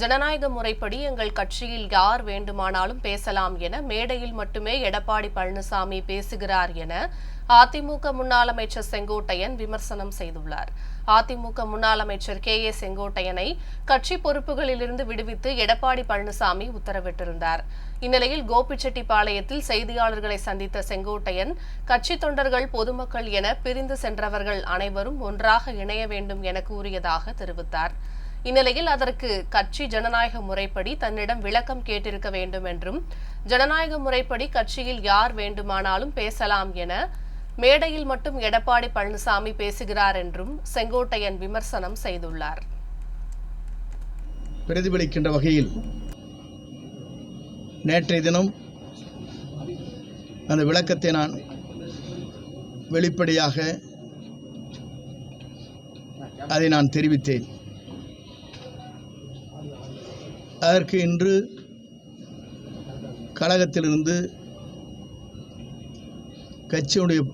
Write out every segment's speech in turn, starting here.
ஜனநாயக முறைப்படி எங்கள் கட்சியில் யார் வேண்டுமானாலும் பேசலாம் என மேடையில் மட்டுமே எடப்பாடி பழனிசாமி பேசுகிறார் என அதிமுக முன்னாள் அமைச்சர் செங்கோட்டையன் விமர்சனம் செய்துள்ளார். அதிமுக முன்னாள் அமைச்சர் கே ஏ செங்கோட்டையனை கட்சி பொறுப்புகளிலிருந்து விடுவித்து எடப்பாடி பழனிசாமி உத்தரவிட்டிருந்தார். இந்நிலையில் கோபிச்செட்டிப்பாளையத்தில் செய்தியாளர்களை சந்தித்த செங்கோட்டையன் கட்சி தொண்டர்கள் பொதுமக்கள் என பிரிந்து சென்றவர்கள் அனைவரும் ஒன்றாக இணைய வேண்டும் என கூறியதாக தெரிவித்தார். இந்நிலையில் அதற்கு கட்சி ஜனநாயக முறைப்படி தன்னிடம் விளக்கம் கேட்டிருக்க வேண்டும் என்றும் ஜனநாயக முறைப்படி கட்சியில் யார் வேண்டுமானாலும் பேசலாம் என மேடையில் மட்டும் எடப்பாடி பழனிசாமி பேசுகிறார் என்றும் செங்கோட்டையன் விமர்சனம் செய்துள்ளார். பிரதிபலிக்கின்ற வகையில் நேற்றைய தினம் அந்த விளக்கத்தை நான் வெளிப்படையாக அதை நான் தெரிவித்தேன். அதற்கு இன்று கழகத்திலிருந்து கட்சியுடைய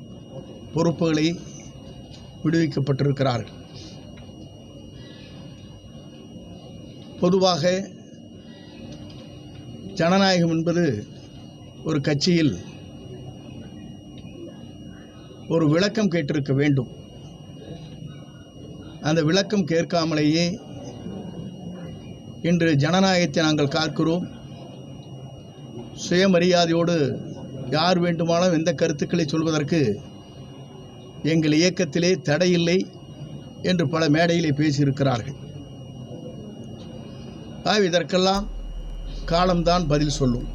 பொறுப்புகளை விடுவிக்கப்பட்டிருக்கிறார்கள். பொதுவாக ஜனநாயகம் என்பது ஒரு கட்சியில் ஒரு விளக்கம் கேட்டிருக்க வேண்டும். அந்த விளக்கம் கேட்காமலேயே இன்று ஜனநாயகத்தை நாங்கள் காக்கிறோம். சுயமரியாதையோடு யார் வேண்டுமானாலும் எந்த கருத்துக்களை சொல்வதற்கு எங்கள் இயக்கத்திலே தடையில்லை என்று பல மேடையிலே பேசியிருக்கிறார்கள். இதற்கெல்லாம் காலம்தான் பதில் சொல்லும்.